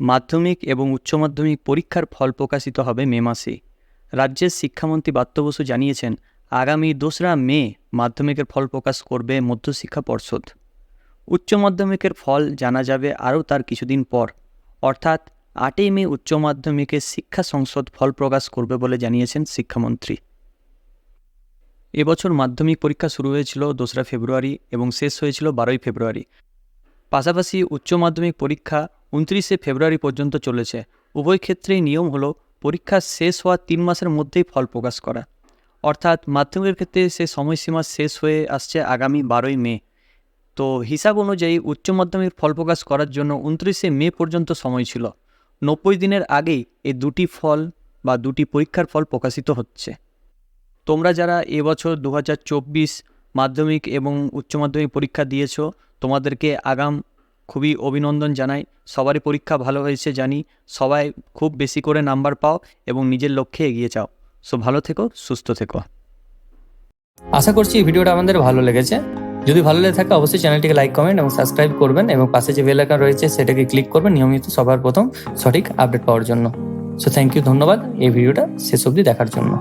মাধ্যমিক এবং উচ্চ মাধ্যমিক পরীক্ষার ফল প্রকাশিত হবে মে মাসে। রাজ্যের শিক্ষামন্ত্রী বাত্য বসু জানিয়েছেন, আগামী দোসরা মে মাধ্যমিকের ফল প্রকাশ করবে মধ্যশিক্ষা পর্ষদ। উচ্চ মাধ্যমিকের ফল জানা যাবে আরও তার কিছুদিন পর। অর্থাৎ আটই মে উচ্চ মাধ্যমিকের শিক্ষা সংসদ ফল প্রকাশ করবে বলে জানিয়েছেন শিক্ষামন্ত্রী। এবছর মাধ্যমিক পরীক্ষা শুরু হয়েছিল দোসরা ফেব্রুয়ারি এবং শেষ হয়েছিল বারোই ফেব্রুয়ারি। পাশাপাশি উচ্চ মাধ্যমিক পরীক্ষা উনত্রিশে ফেব্রুয়ারি পর্যন্ত চলেছে। উভয় ক্ষেত্রেই নিয়ম হলো, পরীক্ষা শেষ হওয়ার তিন মাসের মধ্যেই ফল প্রকাশ করা। অর্থাৎ মাধ্যমিকের ক্ষেত্রে সে সময়সীমা শেষ হয়ে আসছে আগামী বারোই মে। তো হিসাব অনুযায়ী উচ্চ মাধ্যমিক ফল প্রকাশ করার জন্য উনত্রিশে মে পর্যন্ত সময় ছিল। নব্বই দিনের আগেই এই দুটি ফল বা দুটি পরীক্ষার ফল প্রকাশিত হচ্ছে। তোমরা যারা এবছর দু হাজার চব্বিশ মাধ্যমিক এবং উচ্চ মাধ্যমিক পরীক্ষা দিয়েছ তোমাদেরকে আগাম খুবই অভিনন্দন জানাই। সবারই পরীক্ষা ভালো হয়েছে জানি। সবাই খুব বেশি করে নাম্বার পাও এবং নিজের লক্ষ্যে এগিয়ে যাও। সো ভালো থেকো, সুস্থ থেকো। আশা করছি এই ভিডিওটা আমাদের ভালো লেগেছে। যদি ভালো লেগে থাকে অবশ্যই চ্যানেলটিকে লাইক, কমেন্ট এবং সাবস্ক্রাইব করবেন এবং পাশে যে বেল আইকন রয়েছে সেটাকে ক্লিক করবেন নিয়মিত সবার প্রথম সঠিক আপডেট পাওয়ার জন্য। সো থ্যাংক ইউ, ধন্যবাদ। এই ভিডিওটা শেষ অবধি দেখার জন্য।